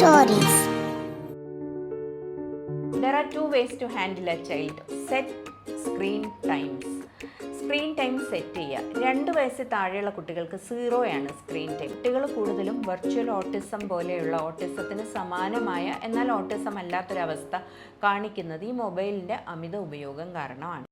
stories. There are two ways to handle a child. Set screen times. Screen time set ചെയ്യുക രണ്ട് വയസ്സിൽ താഴെയുള്ള കുട്ടികൾക്ക് സീറോയാണ് സ്ക്രീൻ ടൈം കുട്ടികൾ കൂടുതലും വെർച്വൽ ഓട്ടിസം പോലെയുള്ള ഓട്ടിസത്തിന് സമാനമായ എന്നാൽ ഓട്ടിസം അല്ലാത്തൊരവസ്ഥ കാണിക്കുന്നത് ഈ മൊബൈലിന്റെ അമിത ഉപയോഗം കാരണമാണ്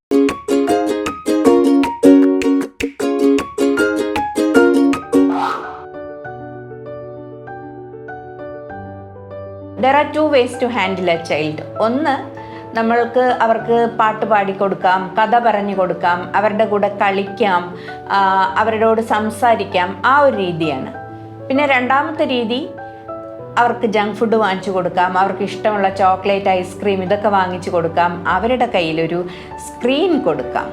there are two ways to handle a child ഒന്ന് നമ്മൾക്ക് അവർക്ക് പാട്ട് പാടിക്കൊടുക്കാം കഥ പറഞ്ഞു കൊടുക്കാം അവരുടെ കൂടെ കളിക്കാം അവരോട് സംസാരിക്കാം ആ ഒരു രീതിയാണ്. പിന്നെ രണ്ടാമത്തെ രീതി അവർക്ക് ജങ്ക് ഫുഡ് വാങ്ങിച്ചു കൊടുക്കാം അവർക്ക് ഇഷ്ടമുള്ള ചോക്ലേറ്റ് ഐസ്ക്രീം ഇതൊക്കെ വാങ്ങിച്ചു കൊടുക്കാം അവരുടെ കയ്യിലൊരു സ്ക്രീൻ കൊടുക്കാം.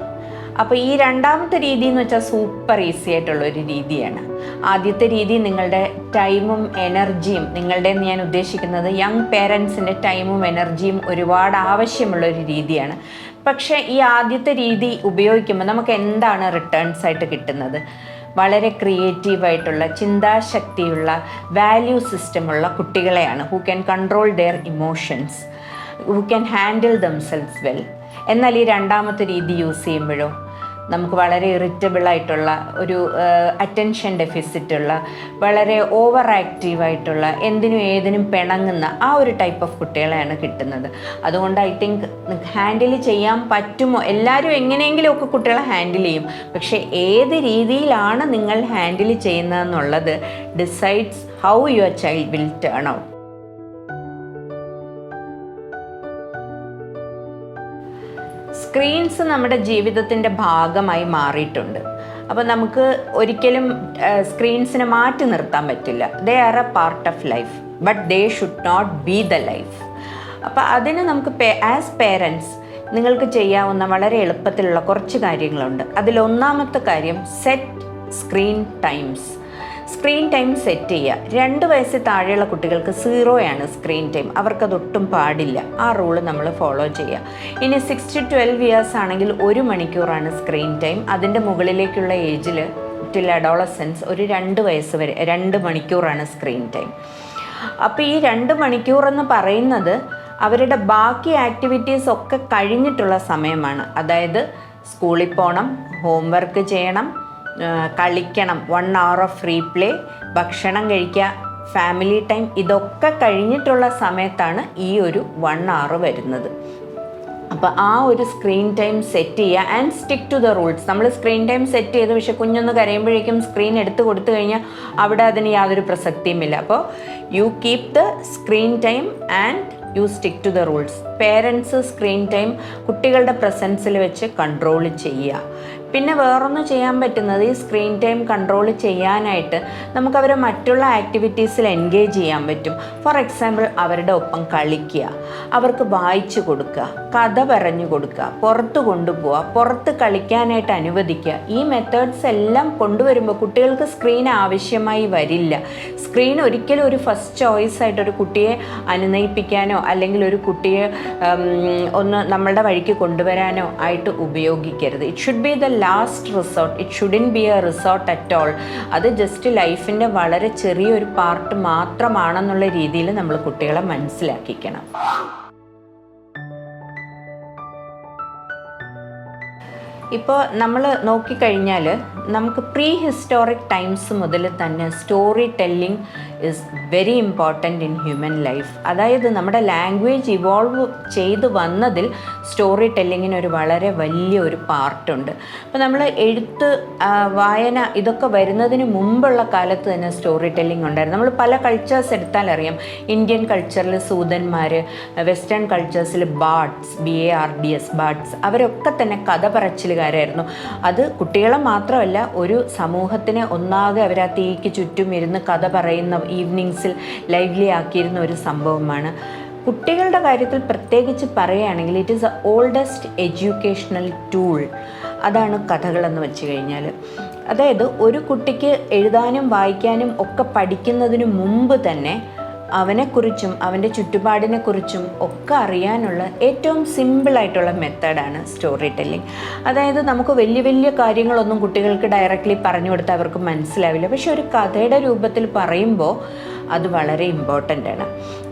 അപ്പോൾ ഈ രണ്ടാമത്തെ രീതി എന്ന് വെച്ചാൽ സൂപ്പർ ഈസി ആയിട്ടുള്ള ഒരു രീതിയാണ്. ആദ്യത്തെ രീതി നിങ്ങളുടെ ടൈമും എനർജിയും നിങ്ങളുടെ എന്ന് ഞാൻ ഉദ്ദേശിക്കുന്നത് യങ് പേരൻസിന്റെ ടൈമും എനർജിയും ഒരുപാട് ആവശ്യമുള്ള ഒരു രീതിയാണ്. പക്ഷേ ഈ ആദ്യത്തെ രീതി ഉപയോഗിക്കുമ്പോൾ നമുക്ക് എന്താണ് റിട്ടേൺസ് ആയിട്ട് കിട്ടുന്നത്? വളരെ ക്രിയേറ്റീവായിട്ടുള്ള ചിന്താശക്തിയുള്ള വാല്യൂ സിസ്റ്റമുള്ള കുട്ടികളെയാണ്. Who can control their emotions who can handle themselves well എന്നാൽ ഈ രണ്ടാമത്തെ രീതി യൂസ് ചെയ്യുമ്പോഴോ? നമുക്ക് വളരെ ഇറിറ്റബിൾ ആയിട്ടുള്ള ഒരു അറ്റൻഷൻ ഡെഫിസിറ്റ് ഉള്ള വളരെ ഓവർ ആക്റ്റീവ് ആയിട്ടുള്ള എന്തിനും ഏതിനും പിണങ്ങുന്ന ആ ഒരു ടൈപ്പ് ഓഫ് കുട്ടികളെയാണ് കിട്ടുന്നത്. അതുകൊണ്ട് ഐ തിങ്ക് ഹാൻഡിൽ ചെയ്യാൻ പറ്റുമോ? എല്ലാവരും എങ്ങനെയെങ്കിലുമൊക്കെ കുട്ടികളെ ഹാൻഡിൽ ചെയ്യും. പക്ഷേ ഏത് രീതിയിലാണ് നിങ്ങൾ handle ചെയ്യുന്നതെന്നുള്ളത് decides how your child will turn out screens നമ്മുടെ ജീവിതത്തിന്റെ ഭാഗമായി മാറിയിട്ടുണ്ട്. അപ്പോൾ നമുക്ക് ഒരിക്കലും സ്ക്രീൻസിനെ മാറ്റി നിർത്താൻ പറ്റില്ല. They are a part of life but they should not be the life അപ്പോൾ അതിന് നമുക്ക് ആസ് പേരൻസ് നിങ്ങൾക്ക് ചെയ്യാവുന്ന വളരെ എളുപ്പത്തിലുള്ള കുറച്ച് കാര്യങ്ങളുണ്ട്. അതിലൊന്നാമത്തെ കാര്യം set screen times screen time set ചെയ്യുക. രണ്ട് വയസ്സിൽ താഴെയുള്ള കുട്ടികൾക്ക് സീറോയാണ് സ്ക്രീൻ ടൈം. അവർക്കത് ഒട്ടും പാടില്ല. ആ റൂൾ നമ്മൾ ഫോളോ ചെയ്യുക. ഇനി സിക്സ് ടു ട്വൽവ് ഇയേഴ്സ് ആണെങ്കിൽ ഒരു മണിക്കൂറാണ് സ്ക്രീൻ ടൈം. അതിന്റെ മുകളിലേക്കുള്ള ഏജിൽ ടിൽ അഡോളസെൻസ് ഒരു രണ്ട് വയസ്സ് വരെ രണ്ട് മണിക്കൂറാണ് സ്ക്രീൻ ടൈം. അപ്പോൾ ഈ രണ്ട് മണിക്കൂർ എന്ന് പറയുന്നത് അവരുടെ ബാക്കി ആക്ടിവിറ്റീസ് ഒക്കെ കഴിഞ്ഞിട്ടുള്ള സമയമാണ്. അതായത് സ്കൂളിൽ പോകണം ഹോംവർക്ക് ചെയ്യണം കളിക്കണം. One hour of free play ഭക്ഷണം കഴിക്കുക. ഫാമിലി ടൈം ഇതൊക്കെ കഴിഞ്ഞിട്ടുള്ള സമയത്താണ് ഈ ഒരു വൺ അവർ വരുന്നത്. അപ്പോൾ ആ ഒരു സ്ക്രീൻ ടൈം സെറ്റ് ചെയ്യുക. And stick to the rules നമ്മൾ സ്ക്രീൻ ടൈം സെറ്റ് ചെയ്ത് പക്ഷേ കുഞ്ഞൊന്ന് കരയുമ്പോഴേക്കും സ്ക്രീൻ എടുത്ത് കൊടുത്തു കഴിഞ്ഞാൽ അവിടെ അതിന് യാതൊരു പ്രസക്തിയുമില്ല അപ്പോൾ you keep the screen time and you stick to the rules parents screen time കുട്ടികളുടെ പ്രസൻസിൽ വെച്ച് കൺട്രോൾ ചെയ്യുക. പിന്നെ വേറൊന്ന് ചെയ്യാൻ പറ്റുന്നത് ഈ സ്ക്രീൻ ടൈം കൺട്രോൾ ചെയ്യാനായിട്ട് നമുക്ക് അവരെ മറ്റുള്ള ആക്ടിവിറ്റീസിൽ എൻഗേജ് ചെയ്യാൻ പറ്റും. ഫോർ എക്സാമ്പിൾ അവരുടെ ഒപ്പം കളിക്കുക അവർക്ക് വായിച്ചു കൊടുക്കുക കഥ പറഞ്ഞു കൊടുക്കുക പുറത്ത് കൊണ്ടുപോവുക പുറത്ത് കളിക്കാനായിട്ട് അനുവദിക്കുക. ഈ മെത്തേഡ്സ് എല്ലാം കൊണ്ടുവരുമ്പോൾ കുട്ടികൾക്ക് സ്ക്രീൻ ആവശ്യമായി വരില്ല. സ്ക്രീൻ ഒരിക്കലും ഒരു ഫസ്റ്റ് ചോയ്സ് ആയിട്ട് ഒരു കുട്ടിയെ അനുനയിപ്പിക്കാനോ അല്ലെങ്കിൽ ഒരു കുട്ടിയെ ഒന്ന് നമ്മളുടെ വഴിക്ക് കൊണ്ടുവരാനോ ആയിട്ട് ഉപയോഗിക്കരുത്. It should be the last resort it shouldn't be a resort at all അത് ജസ്റ്റ് ലൈഫിന്റെ വളരെ ചെറിയൊരു പാർട്ട് മാത്രമാണെന്നുള്ള രീതിയിൽ നമ്മൾ കുട്ടികളെ മനസ്സിലാക്കിക്കണം. ഇപ്പോൾ നമ്മൾ നോക്കിക്കഴിഞ്ഞാൽ നമുക്ക് പ്രീ ഹിസ്റ്റോറിക് ടൈംസ് മുതൽ തന്നെ storytelling is very important in human life അതായത് നമ്മുടെ ലാംഗ്വേജ് ഇവോൾവ് ചെയ്ത് വന്നതിൽ സ്റ്റോറി ടെല്ലിങ്ങിന് ഒരു വളരെ വലിയ ഒരു പാർട്ടുണ്ട് അപ്പോൾ നമ്മൾ എഴുത്ത് വായന ഇതൊക്കെ വരുന്നതിന് മുമ്പുള്ള കാലത്ത് തന്നെ സ്റ്റോറി ടെല്ലിംഗ് ഉണ്ടായിരുന്നു. നമ്മൾ പല കൾച്ചേഴ്സ് എടുത്താൽ അറിയാം. ഇന്ത്യൻ കൾച്ചറിൽ സൂതന്മാർ western കൾച്ചേഴ്സിൽ bards B A R D S bards അവരൊക്കെ തന്നെ കഥ പറച്ചിലുകാരായിരുന്നു. അത് കുട്ടികളെ മാത്രമല്ല ഒരു സമൂഹത്തിനെ ഒന്നാകെ അവർ ആ തീക്ക് ചുറ്റും ഇരുന്ന് കഥ പറയുന്ന ഈവനിങ്സിൽ ലൈവ്ലി ആക്കിയിരുന്ന ഒരു സംഭവമാണ്. കുട്ടികളുടെ കാര്യത്തിൽ പ്രത്യേകിച്ച് പറയുകയാണെങ്കിൽ it is a oldest educational tool അതാണ് കഥകളെന്ന് വെച്ച് കഴിഞ്ഞാൽ അതായത് ഒരു കുട്ടിക്ക് എഴുതാനും വായിക്കാനും ഒക്കെ പഠിക്കുന്നതിന് മുമ്പ് തന്നെ അവനെക്കുറിച്ചും അവന്റെ ചുറ്റുപാടിനെക്കുറിച്ചും ഒക്കെ അറിയാനുള്ള ഏറ്റവും സിമ്പിളായിട്ടുള്ള മെത്തേഡാണ് സ്റ്റോറി ടെല്ലിംഗ് അതായത് നമുക്ക് വലിയ വലിയ കാര്യങ്ങളൊന്നും കുട്ടികൾക്ക് ഡയറക്റ്റ്ലി പറഞ്ഞു കൊടുത്താൽ അവർക്ക് മനസ്സിലാവില്ല. പക്ഷെ ഒരു കഥയുടെ രൂപത്തിൽ പറയുമ്പോൾ അത് വളരെ ഇമ്പോർട്ടന്റ് ആണ്.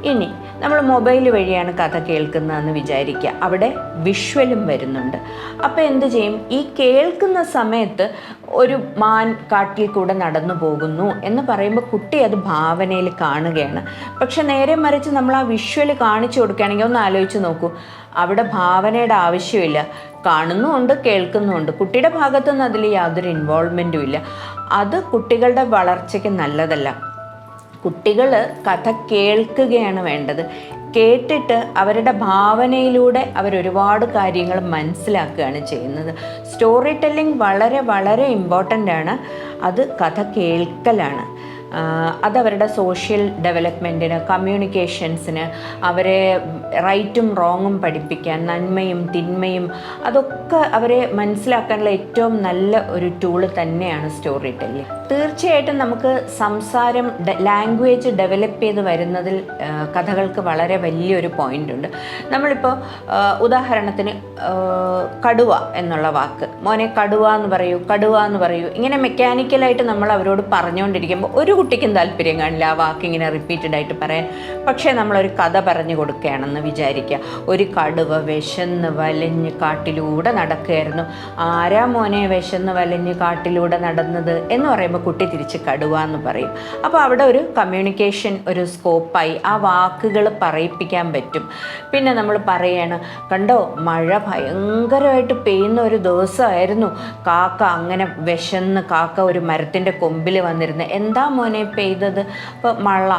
ഇനി നമ്മൾ മൊബൈൽ വഴിയാണ് കഥ കേൾക്കുന്നതെന്ന് വിചാരിക്കുക. അവിടെ വിഷ്വലും വരുന്നുണ്ട്. അപ്പോൾ എന്ത് ചെയ്യും? ഈ കേൾക്കുന്ന സമയത്ത് ഒരു മാൻ കാട്ടിൽ കൂടെ നടന്നു പോകുന്നു എന്ന് പറയുമ്പോൾ കുട്ടി അത് ഭാവനയിൽ കാണുകയാണ്. പക്ഷെ നേരെ മറിച്ച് നമ്മൾ ആ വിഷ്വൽ കാണിച്ചു കൊടുക്കുകയാണെങ്കിൽ ഒന്ന് ആലോചിച്ച് നോക്കൂ. അവിടെ ഭാവനയുടെ ആവശ്യമില്ല. കാണുന്നുമുണ്ട് കേൾക്കുന്നുമുണ്ട്. കുട്ടിയുടെ ഭാഗത്തുനിന്ന് അതിൽ യാതൊരു ഇൻവോൾവ്മെന്റും ഇല്ല. അത് കുട്ടികളുടെ വളർച്ചയ്ക്ക് നല്ലതല്ല. കുട്ടികൾ കഥ കേൾക്കുകയാണ് വേണ്ടത്. കേട്ടിട്ട് അവരുടെ ഭാവനയിലൂടെ അവരൊരുപാട് കാര്യങ്ങൾ മനസ്സിലാക്കുകയാണ് ചെയ്യുന്നത്. സ്റ്റോറി ടെല്ലിംഗ് വളരെ വളരെ ഇമ്പോർട്ടന്റ് ആണ്. അത് കഥ കേൾക്കലാണ്. അതവരുടെ സോഷ്യൽ ഡെവലപ്മെന്റിന് കമ്മ്യൂണിക്കേഷൻസിന് അവരെ റൈറ്റും റോങ്ങും പഠിപ്പിക്കാൻ നന്മയും തിന്മയും അതൊക്കെ അവരെ മനസ്സിലാക്കാനുള്ള ഏറ്റവും നല്ല ഒരു ടൂൾ തന്നെയാണ് സ്റ്റോറി ടെല്ലിംഗ് തീർച്ചയായിട്ടും നമുക്ക് സംസാരം ലാംഗ്വേജ് ഡെവലപ്പ് ചെയ്ത് വരുന്നതിൽ കഥകൾക്ക് വളരെ വലിയൊരു പോയിന്റ് ഉണ്ട്. നമ്മളിപ്പോൾ ഉദാഹരണത്തിന് കടുവ എന്നുള്ള വാക്ക്. മോനെ കടുവ എന്ന് പറയൂ കടുവ എന്ന് പറയൂ. ഇങ്ങനെ മെക്കാനിക്കലായിട്ട് നമ്മൾ അവരോട് പറഞ്ഞുകൊണ്ടിരിക്കുമ്പോൾ ഒരു കുട്ടിക്കും താല്പര്യം കാണില്ല ആ വാക്ക് ഇങ്ങനെ റിപ്പീറ്റഡ് ആയിട്ട് പറയാൻ. പക്ഷേ നമ്മളൊരു കഥ പറഞ്ഞു കൊടുക്കുകയാണെന്ന് വിചാരിക്കുക. ഒരു കടുവ വിശന്ന് വലഞ്ഞ് കാട്ടിലൂടെ നടക്കുകയായിരുന്നു. ആരാ മോനെ വിശന്ന് വലഞ്ഞ് കാട്ടിലൂടെ നടന്നത്? എന്ന് പറയുമ്പോൾ കുട്ടി തിരിച്ച് കടുവ എന്ന് പറയും. അപ്പോൾ അവിടെ ഒരു കമ്മ്യൂണിക്കേഷൻ ഒരു സ്കോപ്പായി ആ വാക്കുകൾ പറയിപ്പിക്കാൻ പറ്റും. പിന്നെ നമ്മൾ പറയാണ് കണ്ടോ മഴ ഭയങ്കരമായിട്ട് പെയ്യുന്ന ഒരു ദിവസമായിരുന്നു. കാക്ക അങ്ങനെ വിശന്ന് കാക്ക ഒരു മരത്തിന്റെ കൊമ്പിൽ വന്നിരുന്നത് എന്താ മോനെ പെയ്തത് അപ്പോൾ മഴ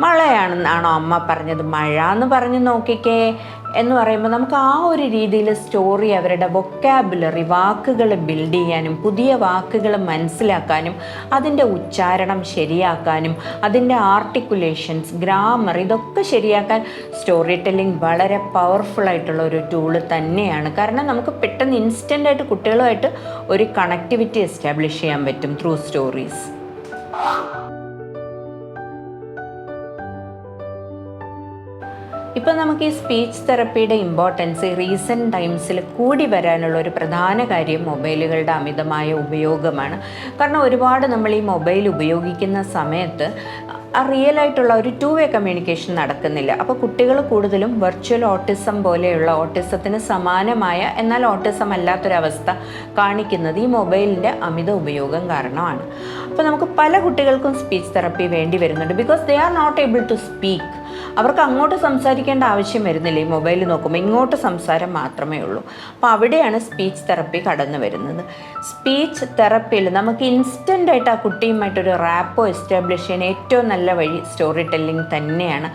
മഴയാണെന്നാണോ അമ്മ പറഞ്ഞത്? മഴ എന്ന് പറഞ്ഞു നോക്കിക്കേ എന്ന് പറയുമ്പോൾ നമുക്ക് ആ ഒരു രീതിയിൽ സ്റ്റോറി അവരുടെ വൊക്കാബുലറി വാക്കുകൾ ബിൽഡ് ചെയ്യാനും പുതിയ വാക്കുകൾ മനസ്സിലാക്കാനും അതിന്റെ ഉച്ചാരണം ശരിയാക്കാനും അതിന്റെ ആർട്ടിക്കുലേഷൻസ് ഗ്രാമർ ഇതൊക്കെ ശരിയാക്കാൻ സ്റ്റോറി ടെല്ലിംഗ് വളരെ പവർഫുൾ ആയിട്ടുള്ള ഒരു ടൂൾ തന്നെയാണ്. കാരണം നമുക്ക് പെട്ടെന്ന് ഇൻസ്റ്റന്റ് ആയിട്ട് കുട്ടികളുമായിട്ട് ഒരു കണക്ടിവിറ്റി എസ്റ്റാബ്ലിഷ് ചെയ്യാൻ പറ്റും ത്രൂ സ്റ്റോറീസ് ഇപ്പം നമുക്ക് ഈ സ്പീച്ച് തെറപ്പിയുടെ ഇമ്പോർട്ടൻസ് റീസെന്റ് ടൈംസിൽ കൂടി വരാനുള്ള ഒരു പ്രധാന കാര്യം മൊബൈലുകളുടെ അമിതമായ ഉപയോഗമാണ്. കാരണം ഒരുപാട് നമ്മൾ ഈ മൊബൈൽ ഉപയോഗിക്കുന്ന സമയത്ത് ആ റിയൽ ആയിട്ടുള്ള ഒരു ടു വേ കമ്മ്യൂണിക്കേഷൻ നടക്കുന്നില്ല. അപ്പോൾ കുട്ടികൾ കൂടുതലും വെർച്വൽ ഓട്ടിസം പോലെയുള്ള ഓട്ടിസത്തിന് സമാനമായ എന്നാൽ ഓട്ടിസം അല്ലാത്തൊരവസ്ഥ കാണിക്കുന്നത് ഈ മൊബൈലിന്റെ അമിത ഉപയോഗം കാരണമാണ്. അപ്പോൾ നമുക്ക് പല കുട്ടികൾക്കും സ്പീച്ച് തെറപ്പി വേണ്ടി വരുന്നുണ്ട്. Because they are not able to speak അവർക്ക് അങ്ങോട്ട് സംസാരിക്കേണ്ട ആവശ്യം വരുന്നില്ല ഈ മൊബൈൽ നോക്കുമ്പോൾ ഇങ്ങോട്ട് സംസാരം മാത്രമേ ഉള്ളൂ. അപ്പോൾ അവിടെയാണ് സ്പീച്ച് തെറപ്പി കടന്നു വരുന്നത്. സ്പീച്ച് തെറപ്പിയിൽ നമുക്ക് ഇൻസ്റ്റന്റ് ആയിട്ട് ആ കുട്ടിയുമായിട്ടൊരു റാപ്പോ എസ്റ്റാബ്ലിഷ് ചെയ്യാൻ ഏറ്റവും നല്ല വഴി സ്റ്റോറി ടെല്ലിംഗ് തന്നെയാണ്.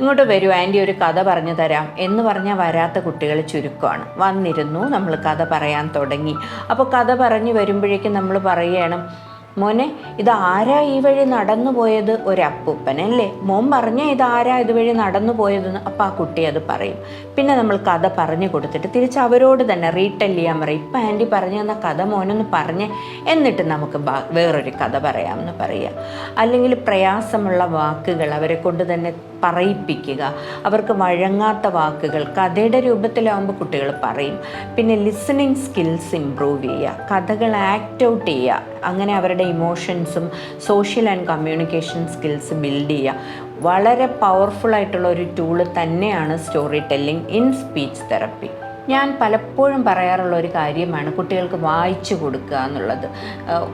ഇങ്ങോട്ട് വരൂ ആന്റി ഒരു കഥ പറഞ്ഞു തരാം എന്ന് പറഞ്ഞാൽ വരാത്ത കുട്ടികൾ ചുരുക്കമാണ്. വന്നിരുന്നു നമ്മൾ കഥ പറയാൻ തുടങ്ങി. അപ്പോൾ കഥ പറഞ്ഞു വരുമ്പോഴേക്കും നമ്മൾ പറയുകയാണ് മോനെ ഇത് ആരാ ഈ വഴി നടന്നു പോയത് ഒരപ്പൂപ്പനല്ലേ? മോൻ പറഞ്ഞ ഇത് ആരാ ഇതുവഴി നടന്നു പോയതെന്ന് അപ്പം ആ കുട്ടി അത് പറയും. പിന്നെ നമ്മൾ കഥ പറഞ്ഞു കൊടുത്തിട്ട് തിരിച്ച് അവരോട് തന്നെ റീടെൽ ചെയ്യാൻ പറയും. ഇപ്പം ആന്റി പറഞ്ഞു തന്ന കഥ മോനൊന്ന് പറഞ്ഞ് എന്നിട്ട് നമുക്ക് വേറൊരു കഥ പറയാമെന്ന് പറയുക. അല്ലെങ്കിൽ പ്രയാസമുള്ള വാക്കുകൾ അവരെ കൊണ്ട് തന്നെ പറയിപ്പിക്കുക. അവർക്ക് വഴങ്ങാത്ത വാക്കുകൾ കഥയുടെ രൂപത്തിലാവുമ്പോൾ കുട്ടികൾ പറയും. പിന്നെ ലിസണിങ് സ്കിൽസ് ഇമ്പ്രൂവ് ചെയ്യുക. കഥകൾ ആക്ട് ഔട്ട് ചെയ്യുക. അങ്ങനെ അവരുടെ ഇമോഷൻസും social and communication skills build ചെയ്യുക. വളരെ പവർഫുൾ ആയിട്ടുള്ള ഒരു ടൂൾ തന്നെയാണ് storytelling in speech therapy ഞാൻ പലപ്പോഴും പറയാറുള്ള ഒരു കാര്യമാണ് കുട്ടികൾക്ക് വായിച്ചു കൊടുക്കുക എന്നുള്ളത്.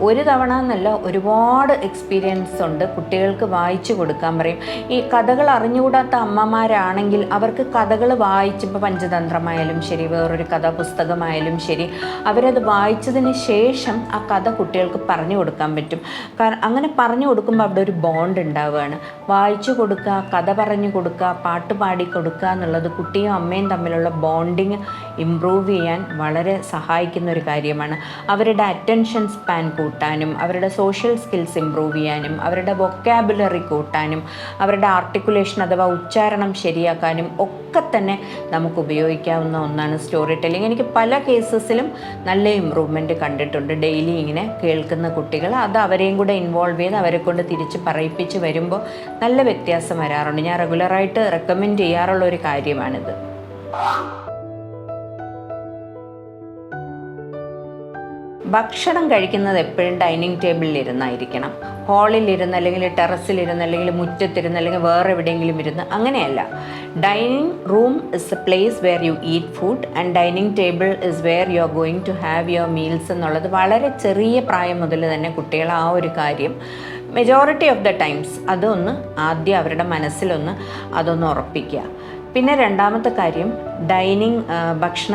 ഒരു തവണ എന്നല്ല ഒരുപാട് എക്സ്പീരിയൻസ് ഉണ്ട് കുട്ടികൾക്ക് വായിച്ചു കൊടുക്കാൻ പറയും. ഈ കഥകൾ അറിഞ്ഞുകൂടാത്ത അമ്മമാരാണെങ്കിൽ അവർക്ക് കഥകൾ വായിച്ചപ്പോൾ പഞ്ചതന്ത്രമായാലും ശരി വേറൊരു കഥാപുസ്തകമായാലും ശരി അവരത് വായിച്ചതിന് ശേഷം ആ കഥ കുട്ടികൾക്ക് പറഞ്ഞു കൊടുക്കാൻ പറ്റും. കാരണം അങ്ങനെ പറഞ്ഞു കൊടുക്കുമ്പോൾ അവിടെ ഒരു ബോണ്ട് ഉണ്ടാവുകയാണ്. വായിച്ചു കൊടുക്കുക കഥ പറഞ്ഞു കൊടുക്കുക പാട്ട് പാടി കൊടുക്കുക എന്നുള്ളത് കുട്ടിയും അമ്മയും തമ്മിലുള്ള ബോണ്ടിങ് ഇമ്പ്രൂവ് ചെയ്യാൻ വളരെ സഹായിക്കുന്ന ഒരു കാര്യമാണ്. അവരുടെ അറ്റൻഷൻ സ്പാൻ കൂട്ടാനും അവരുടെ സോഷ്യൽ സ്കിൽസ് ഇമ്പ്രൂവ് ചെയ്യാനും അവരുടെ വൊക്കാബുലറി കൂട്ടാനും അവരുടെ ആർട്ടിക്കുലേഷൻ അഥവാ ഉച്ചാരണം ശരിയാക്കാനും ഒക്കെ തന്നെ നമുക്ക് ഉപയോഗിക്കാവുന്ന ഒന്നാണ് സ്റ്റോറി ടെല്ലിംഗ് എനിക്ക് പല കേസസിലും നല്ല ഇമ്പ്രൂവ്മെന്റ് കണ്ടിട്ടുണ്ട്. ഡെയിലി ഇങ്ങനെ കേൾക്കുന്ന കുട്ടികൾ അത് അവരെയും കൂടെ ഇൻവോൾവ് ചെയ്ത് അവരെ കൊണ്ട് തിരിച്ച് പറയിപ്പിച്ച് വരുമ്പോൾ നല്ല വ്യത്യാസം വരാറുണ്ട്. ഞാൻ റെഗുലറായിട്ട് റെക്കമെൻഡ് ചെയ്യാറുള്ള ഒരു കാര്യമാണിത്. ഭക്ഷണം കഴിക്കുന്നത് എപ്പോഴും ഡൈനിങ് ടേബിളിൽ ഇരുന്നായിരിക്കണം ഹാളിൽ ഇരുന്ന് അല്ലെങ്കിൽ ടെറസിൽ ഇരുന്ന് അല്ലെങ്കിൽ മുറ്റത്തിരുന്ന് അല്ലെങ്കിൽ വേറെ എവിടെയെങ്കിലും ഇരുന്ന് അങ്ങനെയല്ല. Dining room is a place where you eat food and dining table is where you are going to have your meals എന്നുള്ളത് വളരെ ചെറിയ പ്രായം മുതൽ തന്നെ കുട്ടികൾ ആ ഒരു കാര്യം മെജോറിറ്റി ഓഫ് ദ ടൈംസ് അതൊന്ന് ആദ്യം അവരുടെ മനസ്സിലൊന്ന് അതൊന്ന് ഉറപ്പിക്കുക. പിന്നെ രണ്ടാമത്തെ കാര്യം ഡൈനിങ് ഭക്ഷണ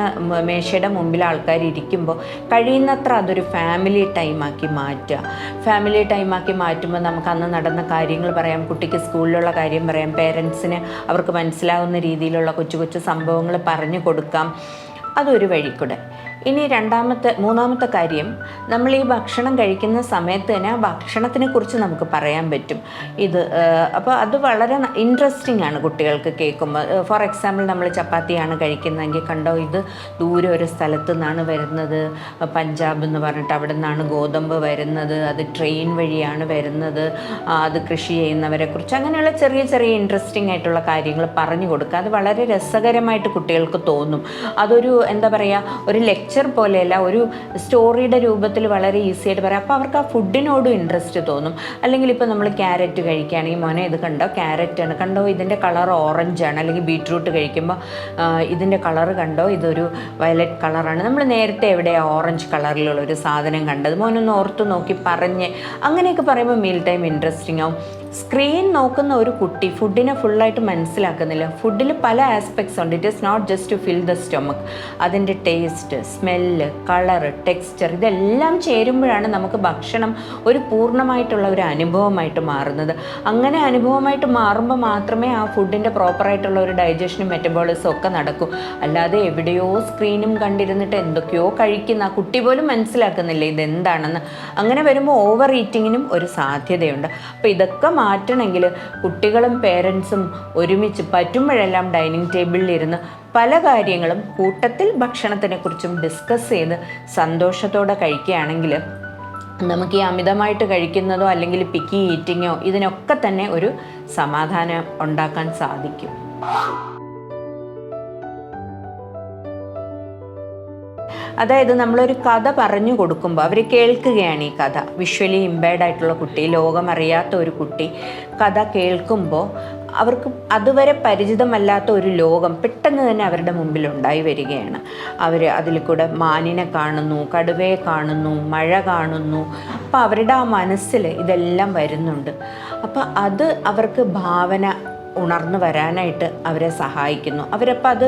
മേശയുടെ മുമ്പിൽ ആൾക്കാർ ഇരിക്കുമ്പോൾ കഴിയുന്നത്ര അതൊരു ഫാമിലി ടൈമാക്കി മാറ്റുക. ഫാമിലി ടൈമാക്കി മാറ്റുമ്പോൾ നമുക്ക് അന്ന് നടന്ന കാര്യങ്ങൾ പറയാം കുട്ടിക്ക് സ്കൂളിലുള്ള കാര്യം പറയാം പേരൻസിന് അവർക്ക് മനസ്സിലാവുന്ന രീതിയിലുള്ള കൊച്ചു കൊച്ചു സംഭവങ്ങൾ പറഞ്ഞു കൊടുക്കാം. അതൊരു വഴിക്കൂടെ. കൂടെ ഇനി രണ്ടാമത്തെ മൂന്നാമത്തെ കാര്യം നമ്മൾ ഈ ഭക്ഷണം കഴിക്കുന്ന സമയത്ത് തന്നെ ആ ഭക്ഷണത്തിനെ കുറിച്ച് നമുക്ക് പറയാൻ പറ്റും. ഇത് അപ്പോൾ അത് വളരെ ഇൻട്രസ്റ്റിംഗ് ആണ് കുട്ടികൾക്ക് കേൾക്കുമ്പോൾ ഫോർ എക്സാമ്പിൾ നമ്മൾ ചപ്പാത്തിയാണ് കഴിക്കുന്നതെങ്കിൽ കണ്ടോ ഇത് ദൂരെ ഒരു സ്ഥലത്തു നിന്നാണ് വരുന്നത്. പഞ്ചാബ് എന്ന് പറഞ്ഞിട്ട് അവിടെ നിന്നാണ് ഗോതമ്പ് വരുന്നത്. അത് ട്രെയിൻ വഴിയാണ് വരുന്നത്. അത് കൃഷി ചെയ്യുന്നവരെ കുറിച്ച് അങ്ങനെയുള്ള ചെറിയ ചെറിയ ഇൻട്രസ്റ്റിംഗ് ആയിട്ടുള്ള കാര്യങ്ങൾ പറഞ്ഞു കൊടുക്കുക. അത് വളരെ രസകരമായിട്ട് കുട്ടികൾക്ക് തോന്നും. അതൊരു എന്താ പറയുക ഒരു ലെക്ചർ പോലെയല്ല ഒരു സ്റ്റോറിയുടെ രൂപത്തിൽ വളരെ ഈസി ആയിട്ട് പറയാം. അപ്പോൾ അവർക്ക് ആ ഫുഡിനോടും ഇൻട്രസ്റ്റ് തോന്നും. അല്ലെങ്കിൽ ഇപ്പോൾ നമ്മൾ ക്യാരറ്റ് കഴിക്കുകയാണെങ്കിൽ മോനെ ഇത് കണ്ടോ? ക്യാരറ്റ് ആണ്. കണ്ടോ? ഇതിന്റെ കളർ ഓറഞ്ച് ആണ്. അല്ലെങ്കിൽ ബീട്രൂട്ട് കഴിക്കുമ്പോൾ ഇതിന്റെ കളർ കണ്ടോ? ഇതൊരു വയലറ്റ് കളറാണ് നമ്മൾ നേരത്തെ എവിടെ ഓറഞ്ച് കളറിലുള്ള ഒരു സാധനം കണ്ടത്? മോനൊന്ന് ഓർത്ത് നോക്കി പറഞ്ഞ്. അങ്ങനെയൊക്കെ പറയുമ്പോൾ മീൽ ടൈം ഇൻട്രസ്റ്റിംഗ് ആവും. സ്ക്രീൻ നോക്കുന്ന ഒരു കുട്ടി ഫുഡിനെ ഫുള്ളായിട്ട് മനസ്സിലാക്കുന്നില്ല. ഫുഡിൽ പല ആസ്പെക്ട്സ് ഉണ്ട്. It is not just to fill the stomach അതിന്റെ ടേസ്റ്റ് സ്മെല്ല് കളറ് ടെക്സ്ചർ ഇതെല്ലാം ചേരുമ്പോഴാണ് നമുക്ക് ഭക്ഷണം ഒരു പൂർണമായിട്ടുള്ള ഒരു അനുഭവമായിട്ട് മാറുന്നത്. അങ്ങനെ അനുഭവമായിട്ട് മാറുമ്പോൾ മാത്രമേ ആ ഫുഡിന്റെ പ്രോപ്പറായിട്ടുള്ള ഒരു ഡൈജഷനും മെറ്റബോളിസും ഒക്കെ നടക്കൂ. അല്ലാതെ എവിടെയോ സ്ക്രീനും കണ്ടിരുന്നിട്ട് എന്തൊക്കെയോ കഴിക്കുന്ന ആ കുട്ടി പോലും മനസ്സിലാക്കുന്നില്ല ഇതെന്താണെന്ന്. അങ്ങനെ വരുമ്പോൾ ഓവർ ഈറ്റിങ്ങിനും ഒരു സാധ്യതയുണ്ട്. അപ്പോൾ ഇതൊക്കെ മാറ്റണമെങ്കിൽ കുട്ടികളും പേരൻസും ഒരുമിച്ച് പറ്റുമ്പോഴെല്ലാം ഡൈനിങ് ടേബിളിൽ ഇരുന്ന് പല കാര്യങ്ങളും കൂട്ടത്തിൽ ഭക്ഷണത്തിനെക്കുറിച്ചും ഡിസ്കസ് ചെയ്ത് സന്തോഷത്തോടെ കഴിക്കുകയാണെങ്കിൽ നമുക്ക് ഈ അമിതമായിട്ട് കഴിക്കുന്നതോ അല്ലെങ്കിൽ പിക്കി ഈറ്റിങ്ങോ ഇതിനൊക്കെ തന്നെ ഒരു സമാധാനം ഉണ്ടാക്കാൻ സാധിക്കും. അതായത് നമ്മളൊരു കഥ പറഞ്ഞു കൊടുക്കുമ്പോൾ അവർ കേൾക്കുകയാണ് ഈ കഥ. വിഷ്വലി ഇമ്പയർഡ് ആയിട്ടുള്ള കുട്ടി ലോകമറിയാത്ത ഒരു കുട്ടി കഥ കേൾക്കുമ്പോൾ അവർക്ക് അതുവരെ പരിചിതമല്ലാത്ത ഒരു ലോകം പെട്ടെന്ന് തന്നെ അവരുടെ മുമ്പിൽ ഉണ്ടായി വരികയാണ്. അവർ അതിൽ കൂടെ മാനിനെ കാണുന്നു കടുവയെ കാണുന്നു മഴ കാണുന്നു. അപ്പോൾ അവരുടെ ആ മനസ്സിൽ ഇതെല്ലാം വരുന്നുണ്ട്. അപ്പോൾ അത് അവർക്ക് ഭാവന ഉണർന്നു വരാനായിട്ട് അവരെ സഹായിക്കുന്നു. അവരപ്പോൾ അത്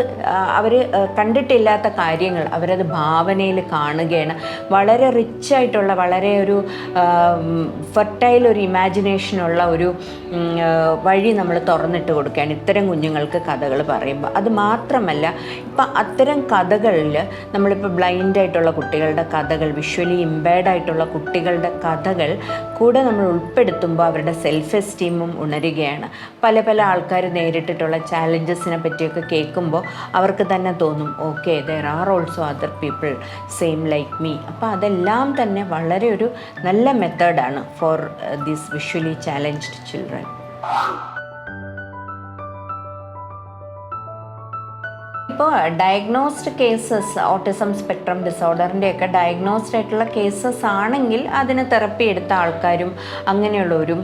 അവർ കണ്ടിട്ടില്ലാത്ത കാര്യങ്ങൾ അവരത് ഭാവനയിൽ കാണുകയാണ്. വളരെ റിച്ച് ആയിട്ടുള്ള വളരെ ഒരു ഫെർട്ടൈൽ ഒരു ഇമാജിനേഷനുള്ള ഒരു വഴി നമ്മൾ തുറന്നിട്ട് കൊടുക്കുകയാണ് ഇത്തരം കുഞ്ഞുങ്ങൾക്ക് കഥകൾ പറയുമ്പോൾ. അത് മാത്രമല്ല ഇപ്പം അത്തരം കഥകളിൽ നമ്മളിപ്പോൾ ബ്ലൈൻഡ് ആയിട്ടുള്ള കുട്ടികളുടെ കഥകൾ വിഷ്വലി ഇമ്പയർഡ് ആയിട്ടുള്ള കുട്ടികളുടെ കഥകൾ കൂടെ നമ്മൾ ഉൾപ്പെടുത്തുമ്പോൾ അവരുടെ സെൽഫ് എസ്റ്റീമും ഉണരുകയാണ്. പല പല ആൾക്കാർ നേരിട്ടിട്ടുള്ള ചാലഞ്ചസിനെ പറ്റിയൊക്കെ കേൾക്കുമ്പോൾ അവർക്ക് തന്നെ തോന്നും okay there are also other people same like me അപ്പോൾ അതെല്ലാം തന്നെ വളരെ ഒരു നല്ല മെത്തേഡാണ് for these visually challenged children ഇപ്പോൾ ഡയഗ്നോസ്ഡ് കേസസ് ഓട്ടിസം സ്പെക്ട്രം ഡിസോർഡറിന്റെ ഒക്കെ ഡയഗ്നോസ്ഡ് ആയിട്ടുള്ള കേസസ് ആണെങ്കിൽ അതിന് തെറപ്പി എടുത്ത ആൾക്കാരും അങ്ങനെയുള്ളവരും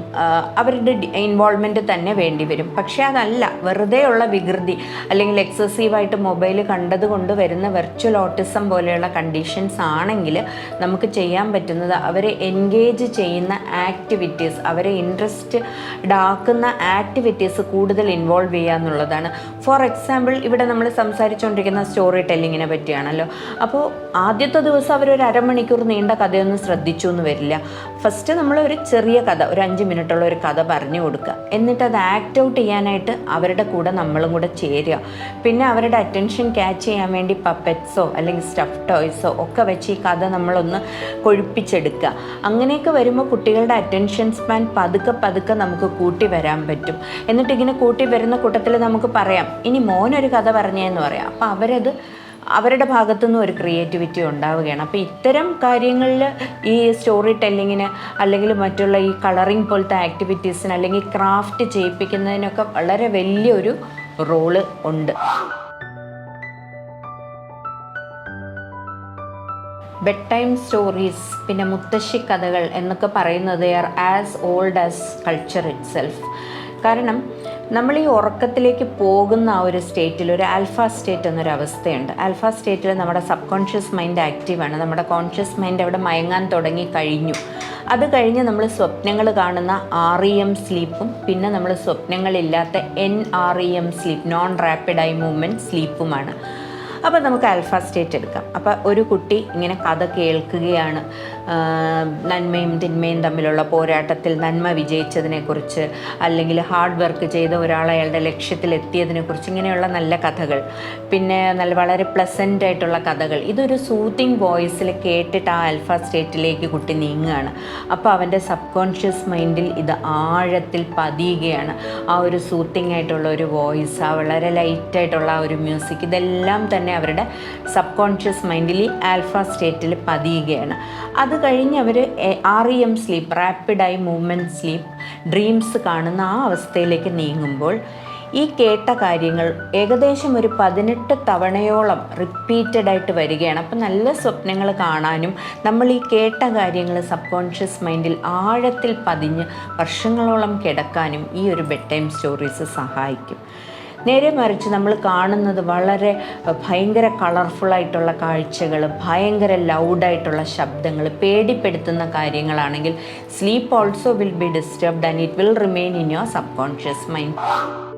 അവരുടെ ഇൻവോൾവ്മെന്റ് തന്നെ വേണ്ടി വരും. പക്ഷേ അതല്ല വെറുതെ ഉള്ള വികൃതി അല്ലെങ്കിൽ എക്സസീവായിട്ട് മൊബൈൽ കണ്ടതുകൊണ്ട് വരുന്ന വെർച്വൽ ഓട്ടിസം പോലെയുള്ള കണ്ടീഷൻസ് ആണെങ്കിൽ നമുക്ക് ചെയ്യാൻ പറ്റുന്നത് അവരെ എൻഗേജ് ചെയ്യുന്ന ആക്ടിവിറ്റീസ് അവരെ ഇൻട്രസ്റ്റ് ആക്കുന്ന ആക്ടിവിറ്റീസ് കൂടുതൽ ഇൻവോൾവ് ചെയ്യുക എന്നുള്ളതാണ് ഫോർ എക്സാമ്പിൾ ഇവിടെ നമ്മൾ സംസാരിച്ചുകൊണ്ടിരിക്കുന്ന സ്റ്റോറി ടെല്ലിങ്ങിനെ പറ്റിയാണല്ലോ. അപ്പോൾ ആദ്യത്തെ ദിവസം അവർ അവരൊരു അരമണിക്കൂർ നീണ്ട കഥയൊന്നും ശ്രദ്ധിച്ചു എന്ന് വരില്ല. ഫസ്റ്റ് നമ്മൾ ഒരു ചെറിയ കഥ ഒരു അഞ്ച് മിനിറ്റുള്ള ഒരു കഥ പറഞ്ഞു കൊടുക്കുക എന്നിട്ട് അത് ആക്ട് ഔട്ട് ചെയ്യാനായിട്ട് അവരുടെ കൂടെ നമ്മളും കൂടെ ചേരുക. പിന്നെ അവരുടെ അറ്റൻഷൻ ക്യാച്ച് ചെയ്യാൻ വേണ്ടി പപ്പറ്റ്സോ അല്ലെങ്കിൽ സ്റ്റഫ് ടോയ്സോ ഒക്കെ വെച്ച് ഈ കഥ നമ്മളൊന്ന് കൊഴുപ്പിച്ചെടുക്കുക അങ്ങനെയൊക്കെ വരുമ്പോൾ കുട്ടികളുടെ അറ്റൻഷൻ സ്പാൻ പതുക്കെ പതുക്കെ നമുക്ക് കൂട്ടി വരാൻ പറ്റും. എന്നിട്ട് ഇങ്ങനെ കൂട്ടി വരുന്ന കൂട്ടത്തിൽ നമുക്ക് പറയാം ഇനി മോനൊരു കഥ പറഞ്ഞേന്ന് പറയാം. അപ്പോൾ അവരത് അവരുടെ ഭാഗത്തുനിന്നും ഒരു ക്രിയേറ്റിവിറ്റി ഉണ്ടാവുകയാണ്. അപ്പോൾ ഇത്തരം കാര്യങ്ങളിൽ ഈ സ്റ്റോറി ടെല്ലിങ്ങിന് അല്ലെങ്കിൽ മറ്റുള്ള ഈ കളറിങ് പോലത്തെ ആക്ടിവിറ്റീസിന് അല്ലെങ്കിൽ ക്രാഫ്റ്റ് ചെയ്യിപ്പിക്കുന്നതിനൊക്കെ വളരെ വലിയൊരു റോൾ ഉണ്ട്. ബെഡ് ടൈം സ്റ്റോറീസ് പിന്നെ മുത്തശ്ശി കഥകൾ എന്നൊക്കെ പറയുന്നത് are as old as culture itself കാരണം നമ്മൾ ഈ ഉറക്കത്തിലേക്ക് പോകുന്ന ആ ഒരു സ്റ്റേറ്റിൽ ഒരു ആൽഫ സ്റ്റേറ്റ് എന്നൊരു അവസ്ഥയുണ്ട്. ആൽഫ സ്റ്റേറ്റിൽ നമ്മുടെ സബ് കോൺഷ്യസ് മൈൻഡ് ആക്റ്റീവാണ് നമ്മുടെ കോൺഷ്യസ് മൈൻഡ് അവിടെ മയങ്ങാൻ തുടങ്ങി കഴിഞ്ഞു. അത് കഴിഞ്ഞ് നമ്മൾ സ്വപ്നങ്ങൾ കാണുന്ന ആർ ഇ എം സ്ലീപ്പും പിന്നെ നമ്മൾ സ്വപ്നങ്ങളില്ലാത്ത N R E M sleep non rapid eye movement സ്ലീപ്പുമാണ് അപ്പോൾ നമുക്ക് ആൽഫ സ്റ്റേറ്റ് എടുക്കാം. അപ്പോൾ ഒരു കുട്ടി ഇങ്ങനെ കഥ കേൾക്കുകയാണ്. നന്മയും തിന്മയും തമ്മിലുള്ള പോരാട്ടത്തിൽ നന്മ വിജയിച്ചതിനെക്കുറിച്ച് അല്ലെങ്കിൽ ഹാർഡ് വർക്ക് ചെയ്ത ഒരാൾ അയാളുടെ ലക്ഷ്യത്തിലെത്തിയതിനെക്കുറിച്ച് ഇങ്ങനെയുള്ള നല്ല കഥകൾ. പിന്നെ നല്ല വളരെ പ്ലസന്റ് ആയിട്ടുള്ള കഥകൾ. ഇതൊരു സൂത്തിങ് വോയിസിൽ കേട്ടിട്ട് ആ ആൽഫ സ്റ്റേറ്റിലേക്ക് കുട്ടി നീങ്ങുകയാണ്. അപ്പോൾ അവന്റെ സബ് കോൺഷ്യസ് മൈൻഡിൽ ഇത് ആഴത്തിൽ പതിയുകയാണ്. ആ ഒരു സൂത്തിങ് ആയിട്ടുള്ള ഒരു വോയിസ് ആ വളരെ ലൈറ്റായിട്ടുള്ള ആ ഒരു മ്യൂസിക് ഇതെല്ലാം തന്നെ അവരുടെ സബ് കോൺഷ്യസ് മൈൻഡിൽ ഈ ആൽഫ സ്റ്റേറ്റിൽ പതിയുകയാണ്. അത് കഴിഞ്ഞ് അവർ R E M sleep rapid eye movement sleep dreams കാണുന്ന ആ അവസ്ഥയിലേക്ക് നീങ്ങുമ്പോൾ ഈ കേട്ട കാര്യങ്ങൾ ഏകദേശം ഒരു പതിനെട്ട് തവണയോളം റിപ്പീറ്റഡ് ആയിട്ട് വരികയാണ്. അപ്പം നല്ല സ്വപ്നങ്ങൾ കാണാനും നമ്മൾ ഈ കേട്ട കാര്യങ്ങൾ സബ് കോൺഷ്യസ് മൈൻഡിൽ ആഴത്തിൽ പതിഞ്ഞ് വർഷങ്ങളോളം കിടക്കാനും ഈ ഒരു ബെഡ് ടൈം സ്റ്റോറീസ് സഹായിക്കും. നേരെ മറിച്ച് നമ്മൾ കാണുന്നത് വളരെ ഭയങ്കര കളർഫുള്ളായിട്ടുള്ള കാഴ്ചകൾ ഭയങ്കര ലൗഡായിട്ടുള്ള ശബ്ദങ്ങൾ പേടിപ്പെടുത്തുന്ന കാര്യങ്ങളാണെങ്കിൽ sleep also will be disturbed and it will remain in your subconscious mind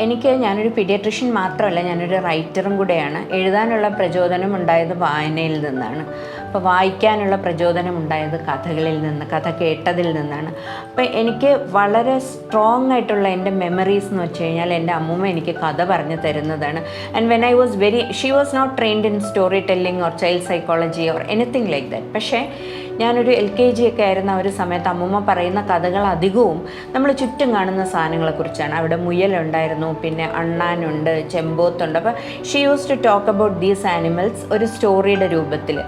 എനിക്ക് ഞാനൊരു പീഡിയട്രിഷ്യൻ മാത്രമല്ല ഞാനൊരു റൈറ്ററും കൂടെയാണ്. എഴുതാനുള്ള പ്രചോദനം ഉണ്ടായത് വായനയിൽ നിന്നാണ്. അപ്പോൾ വായിക്കാനുള്ള പ്രചോദനം ഉണ്ടായത് കഥകളിൽ നിന്ന് കഥ കേട്ടതിൽ നിന്നാണ്. അപ്പോൾ എനിക്ക് വളരെ സ്ട്രോങ് ആയിട്ടുള്ള എന്റെ മെമ്മറീസ് എന്ന് വെച്ച് കഴിഞ്ഞാൽ എന്റെ അമ്മൂമ്മ എനിക്ക് കഥ പറഞ്ഞു തരുന്നതാണ്. And when I was very she was not trained in storytelling or child psychology or anything like that പക്ഷേ ഞാനൊരു എൽ കെ ജി ഒക്കെ ആയിരുന്ന ഒരു സമയത്ത് അമ്മൂമ്മ പറയുന്ന കഥകൾ അധികവും നമ്മൾ ചുറ്റും കാണുന്ന സാധനങ്ങളെക്കുറിച്ചാണ്. അവിടെ മുയലുണ്ടായിരുന്നു പിന്നെ അണ്ണാനുണ്ട് ചെമ്പോത്തുണ്ട്. അപ്പോൾ she use to talk about these animals ഒരു സ്റ്റോറിയുടെ രൂപത്തിൽ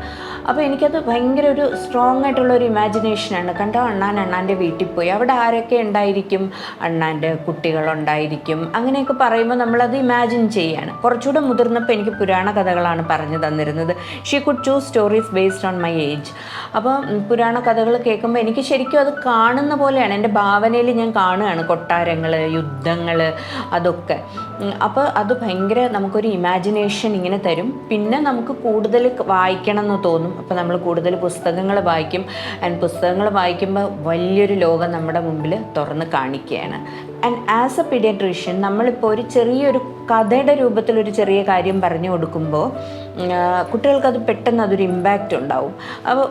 അപ്പോൾ എനിക്കത് ഭയങ്കര ഒരു സ്ട്രോങ് ആയിട്ടുള്ള ഒരു ഇമാജിനേഷനാണ് കണ്ടോ? അണ്ണാൻ അണ്ണാന്റെ വീട്ടിൽ പോയി. അവിടെ ആരൊക്കെ ഉണ്ടായിരിക്കും? അണ്ണാന്റെ കുട്ടികളുണ്ടായിരിക്കും. അങ്ങനെയൊക്കെ പറയുമ്പോൾ നമ്മളത് ഇമാജിൻ ചെയ്യാണ്. കുറച്ചുകൂടെ മുതിർന്നപ്പോൾ എനിക്ക് പുരാണ കഥകളാണ് പറഞ്ഞു തന്നിരുന്നത്. She could choose stories based on my age അപ്പോൾ പുരാണ കഥകൾ കേൾക്കുമ്പോൾ എനിക്ക് ശരിക്കും അത് കാണുന്ന പോലെയാണ്. എന്റെ ഭാവനയിൽ ഞാൻ കാണുകയാണ് കൊട്ടാരങ്ങൾ യുദ്ധങ്ങൾ അതൊക്കെ. അപ്പോൾ അത് ഭയങ്കര നമുക്കൊരു ഇമാജിനേഷൻ ഇങ്ങനെ തരും. പിന്നെ നമുക്ക് കൂടുതൽ വായിക്കണം എന്ന് തോന്നും. അപ്പോൾ നമ്മൾ കൂടുതൽ പുസ്തകങ്ങൾ വായിക്കും. ആൻഡ് പുസ്തകങ്ങൾ വായിക്കുമ്പോൾ വലിയൊരു ലോകം നമ്മുടെ മുമ്പിൽ തുറന്ന് കാണിക്കുകയാണ്. ആൻഡ് ആസ് എ പീഡിയട്രീഷ്യൻ നമ്മളിപ്പോൾ ഒരു ചെറിയൊരു കഥയുടെ രൂപത്തിൽ ഒരു ചെറിയ കാര്യം പറഞ്ഞു കൊടുക്കുമ്പോൾ കുട്ടികൾക്ക് അത് പെട്ടെന്ന് അതൊരു ഇമ്പാക്റ്റ് ഉണ്ടാവും. അപ്പോൾ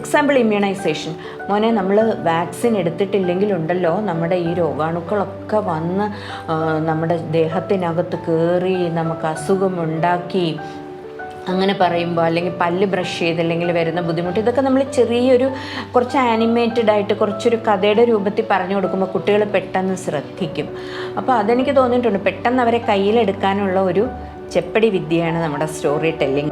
എക്സാമ്പിൾ ഇമ്മ്യൂണൈസേഷൻ മോനെ നമ്മൾ വാക്സിൻ എടുത്തിട്ടില്ലെങ്കിൽ ഉണ്ടല്ലോ നമ്മുടെ ഈ രോഗാണുക്കളൊക്കെ വന്ന് നമ്മുടെ ദേഹത്തിനകത്ത് കയറി നമുക്ക് അസുഖമുണ്ടാക്കി അങ്ങനെ പറയുമ്പോൾ അല്ലെങ്കിൽ പല്ല് ബ്രഷ് ചെയ്തില്ലെങ്കിൽ വരുന്ന ബുദ്ധിമുട്ട് ഇതൊക്കെ നമ്മൾ ചെറിയൊരു കുറച്ച് ആനിമേറ്റഡ് ആയിട്ട് കുറച്ചൊരു കഥയുടെ രൂപത്തിൽ പറഞ്ഞു കൊടുക്കുമ്പോൾ കുട്ടികൾ പെട്ടെന്ന് ശ്രദ്ധിക്കും. അപ്പോൾ അതെനിക്ക് തോന്നിയിട്ടുണ്ട് പെട്ടെന്ന് അവരെ കയ്യിലെടുക്കാനുള്ള ഒരു ചെപ്പടി വിദ്യയാണ് നമ്മുടെ സ്റ്റോറി ടെല്ലിംഗ്